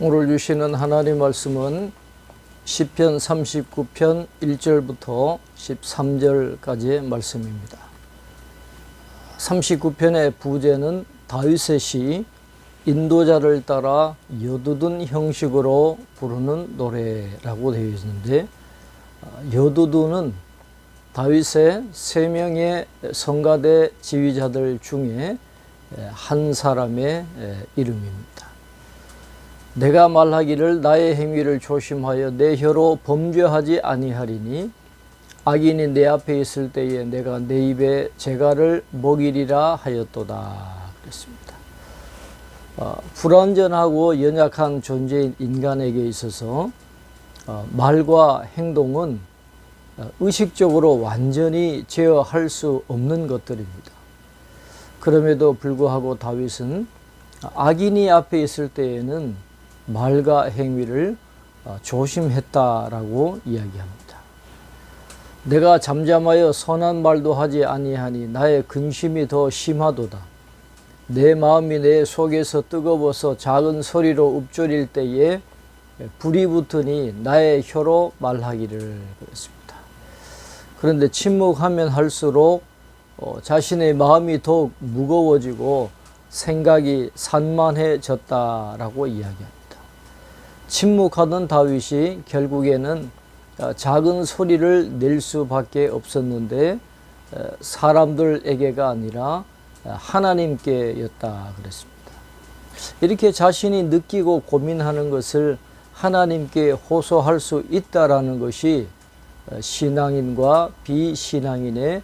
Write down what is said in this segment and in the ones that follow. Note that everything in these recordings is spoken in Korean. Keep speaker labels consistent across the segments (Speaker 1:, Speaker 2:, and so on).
Speaker 1: 오늘 주시는 하나님 말씀은 시편 39편 1절부터 13절까지의 말씀입니다. 39편의 부제는 다윗의 시 인도자를 따라 여두둔 형식으로 부르는 노래라고 되어 있는데 여두둔은 다윗의 세 명의 성가대 지휘자들 중에 한 사람의 이름입니다. 내가 말하기를 나의 행위를 조심하여 내 혀로 범죄하지 아니하리니 악인이 내 앞에 있을 때에 내가 내 입에 재갈을 먹이리라 하였도다 그랬습니다. 어, 불완전하고 연약한 존재인 인간에게 있어서 어, 말과 행동은 어, 의식적으로 완전히 제어할 수 없는 것들입니다. 그럼에도 불구하고 다윗은 악인이 앞에 있을 때에는 말과 행위를 어, 조심했다라고 이야기합니다. 내가 잠잠하여 선한 말도 하지 아니하니 나의 근심이 더 심하도다. 내 마음이 내 속에서 뜨거워서 작은 소리로 읊조릴 때에 불이 붙으니 나의 혀로 말하기를 그랬습니다. 그런데 침묵하면 할수록 어, 자신의 마음이 더욱 무거워지고 생각이 산만해졌다라고 이야기합니다. 침묵하던 다윗이 결국에는 어, 작은 소리를 낼 수밖에 없었는데 어, 사람들에게가 아니라 어, 하나님께였다 그랬습니다. 이렇게 자신이 느끼고 고민하는 것을 하나님께 호소할 수 있다라는 것이 신앙인과 비신앙인의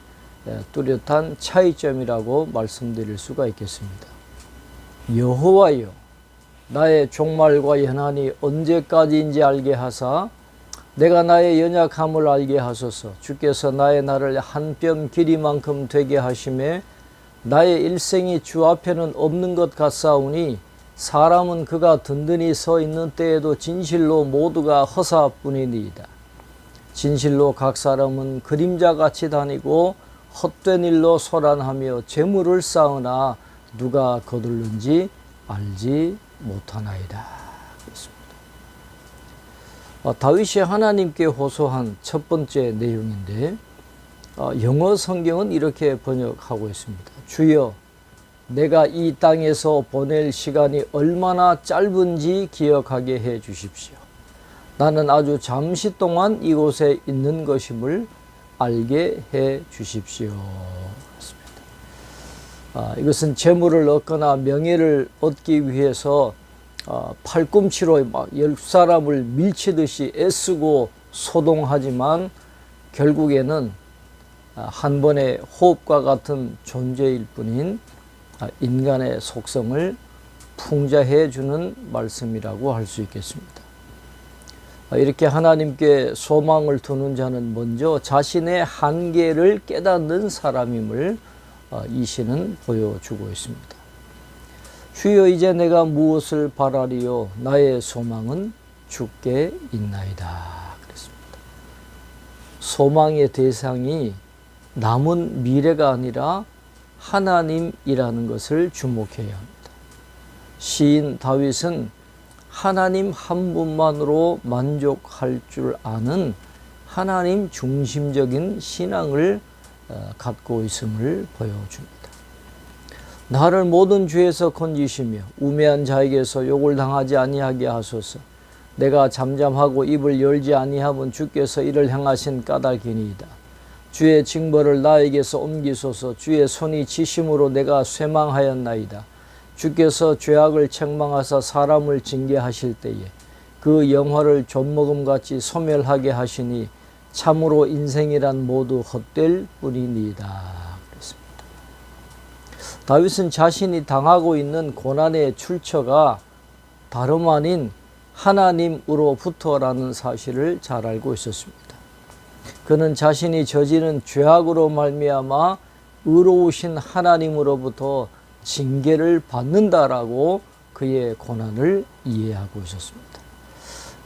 Speaker 1: 뚜렷한 차이점이라고 말씀드릴 수가 있겠습니다. 여호와여 나의 종말과 연한이 언제까지인지 알게 하사 내가 나의 연약함을 알게 하소서 주께서 나의 날을 한뼘 길이만큼 되게 하심에 나의 일생이 주 앞에는 없는 것 같사오니 사람은 그가 든든히 서 있는 때에도 진실로 모두가 허사뿐이니이다. 진실로 각 사람은 그림자같이 다니고 헛된 일로 소란하며 재물을 쌓으나 누가 거둘는지 알지 못하나이다. 그렇습니다. 어, 다윗이 하나님께 호소한 첫 번째 내용인데 어, 영어 성경은 이렇게 번역하고 있습니다. 주여, 내가 이 땅에서 보낼 시간이 얼마나 짧은지 기억하게 해 주십시오. 나는 아주 잠시 동안 이곳에 있는 것임을 알게 해 주십시오. 아, 이것은 재물을 얻거나 명예를 얻기 위해서 아, 팔꿈치로 막 열 사람을 밀치듯이 애쓰고 소동하지만 결국에는 아, 한 번의 호흡과 같은 존재일 뿐인 아, 인간의 속성을 풍자해 주는 말씀이라고 할 수 있겠습니다. 아, 이렇게 하나님께 소망을 두는 자는 먼저 자신의 한계를 깨닫는 사람임을 어, 이 시는 보여주고 있습니다. 주여 이제 내가 무엇을 바라리요 나의 소망은 주께 있나이다 그랬습니다. 소망의 대상이 남은 미래가 아니라 하나님이라는 것을 주목해야 합니다. 시인 다윗은 하나님 한 분만으로 만족할 줄 아는 하나님 중심적인 신앙을 어, 갖고 있음을 보여줍니다. 나를 모든 죄에서 건지시며 우매한 자에게서 욕을 당하지 아니하게 하소서. 내가 잠잠하고 입을 열지 아니하면 주께서 이를 행하신 까닭이니이다. 주의 징벌을 나에게서 옮기소서. 주의 손이 지심으로 내가 쇠망하였나이다. 주께서 죄악을 책망하사 사람을 징계하실 때에 그 영화를 좀먹음같이 소멸하게 하시니 참으로 인생이란 모두 헛될 뿐이니이다. 그랬습니다. 다윗은 자신이 당하고 있는 고난의 출처가 다름 아닌 하나님으로부터라는 사실을 잘 알고 있었습니다. 그는 자신이 저지른 죄악으로 말미암아 의로우신 하나님으로부터 징계를 받는다라고 그의 고난을 이해하고 있었습니다.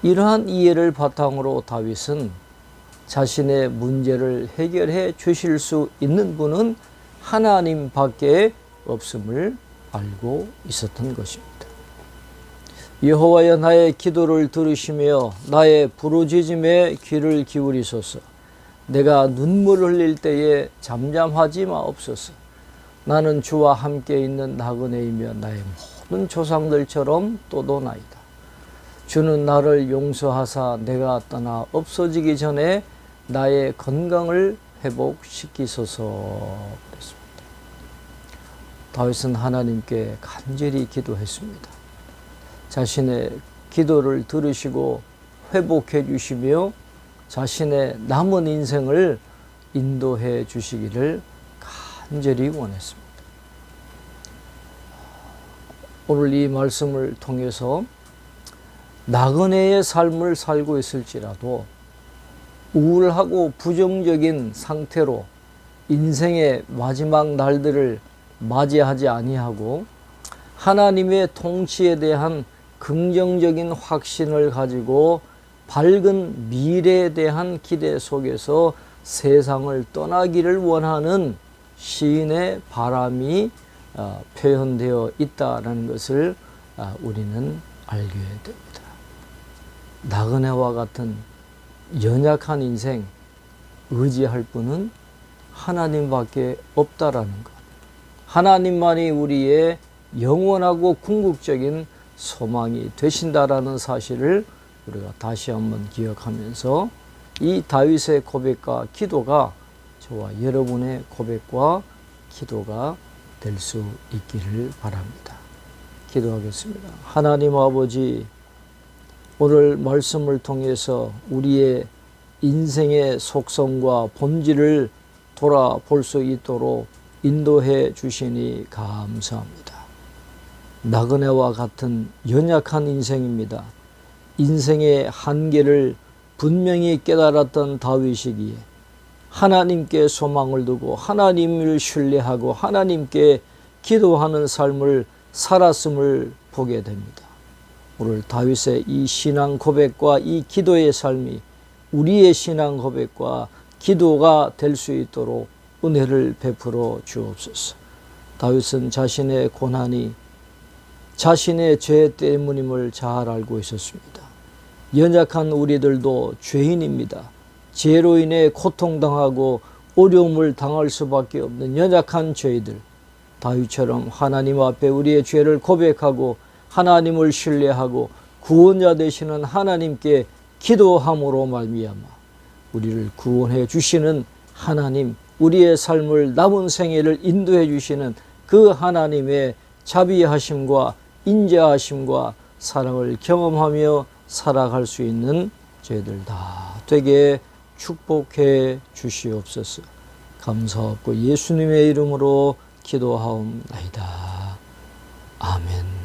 Speaker 1: 이러한 이해를 바탕으로 다윗은 자신의 문제를 해결해 주실 수 있는 분은 하나님밖에 없음을 알고 있었던 것입니다. 여호와여 나의 기도를 들으시며 나의 부르짖음에 귀를 기울이소서. 내가 눈물을 흘릴 때에 잠잠하지 마옵소서. 나는 주와 함께 있는 나그네이며 나의 모든 조상들처럼 또도나이다. 주는 나를 용서하사 내가 떠나 없어지기 전에 나의 건강을 회복시키소서 그랬습니다. 다윗은 하나님께 간절히 기도했습니다. 자신의 기도를 들으시고 회복해 주시며 자신의 남은 인생을 인도해 주시기를 간절히 원했습니다. 오늘 이 말씀을 통해서 나그네의 삶을 살고 있을지라도 우울하고 부정적인 상태로 인생의 마지막 날들을 맞이하지 아니하고 하나님의 통치에 대한 긍정적인 확신을 가지고 밝은 미래에 대한 기대 속에서 세상을 떠나기를 원하는 시인의 바람이 어, 표현되어 있다는 것을 아, 우리는 알게 됩니다. 나그네와 같은 연약한 인생 의지할 분은 하나님밖에 없다라는 것. 하나님만이 우리의 영원하고 궁극적인 소망이 되신다라는 사실을 우리가 다시 한번 기억하면서 이 다윗의 고백과 기도가 저와 여러분의 고백과 기도가 될 수 있기를 바랍니다. 기도하겠습니다. 하나님 아버지, 오늘 말씀을 통해서 우리의 인생의 속성과 본질을 돌아볼 수 있도록 인도해 주시니 감사합니다. 나그네와 같은 연약한 인생입니다. 인생의 한계를 분명히 깨달았던 다윗이기에 하나님께 소망을 두고 하나님을 신뢰하고 하나님께 기도하는 삶을 살았음을 보게 됩니다. 오늘 다윗의 이 신앙 고백과 이 기도의 삶이 우리의 신앙 고백과 기도가 될 수 있도록 은혜를 베풀어 주옵소서. 다윗은 자신의 고난이 자신의 죄 때문임을 잘 알고 있었습니다. 연약한 우리들도 죄인입니다. 죄로 인해 고통당하고 어려움을 당할 수밖에 없는 연약한 죄들. 다윗처럼 하나님 앞에 우리의 죄를 고백하고 하나님을 신뢰하고 구원자 되시는 하나님께 기도함으로 말미암아 우리를 구원해 주시는 하나님, 우리의 삶을 남은 생애를 인도해 주시는 그 하나님의 자비하심과 인자하심과 사랑을 경험하며 살아갈 수 있는 저희들 다 되게 축복해 주시옵소서. 감사하고 예수님의 이름으로 기도하옵나이다. 아멘.